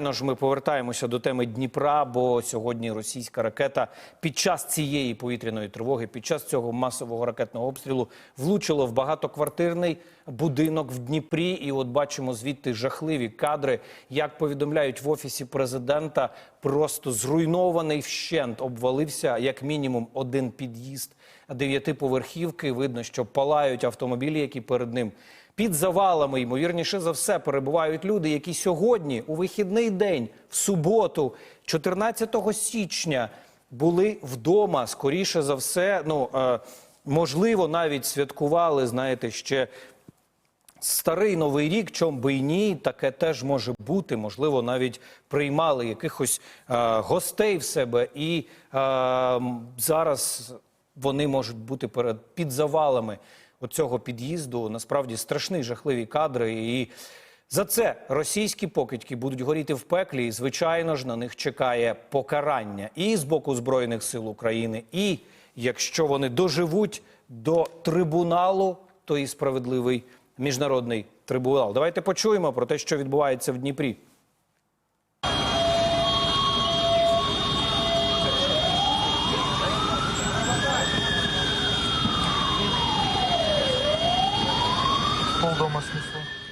Ж ми повертаємося до теми Дніпра, бо сьогодні російська ракета під час цієї повітряної тривоги, під час цього масового ракетного обстрілу влучило в багатоквартирний будинок в Дніпрі. І от бачимо звідти жахливі кадри. Як повідомляють в офісі президента, просто зруйнований вщент обвалився як мінімум один під'їзд дев'ятиповерхівки. Видно, що палають автомобілі, які перед ним. Під завалами, ймовірніше за все, перебувають люди, які сьогодні, у вихідний день, в суботу, 14 січня, були вдома. Скоріше за все, ну е, можливо, навіть святкували, знаєте, ще старий новий рік, чом би й ні, таке теж може бути. Можливо, навіть приймали якихось е, гостей в себе, і е, зараз вони можуть бути перед під завалами оцього під'їзду. Насправді страшні жахливі кадри. І за це російські покидьки будуть горіти в пеклі. І, звичайно ж, на них чекає покарання і з боку Збройних сил України, і якщо вони доживуть до трибуналу, то і справедливий міжнародний трибунал. Давайте почуємо про те, що відбувається в Дніпрі. полдома снесу.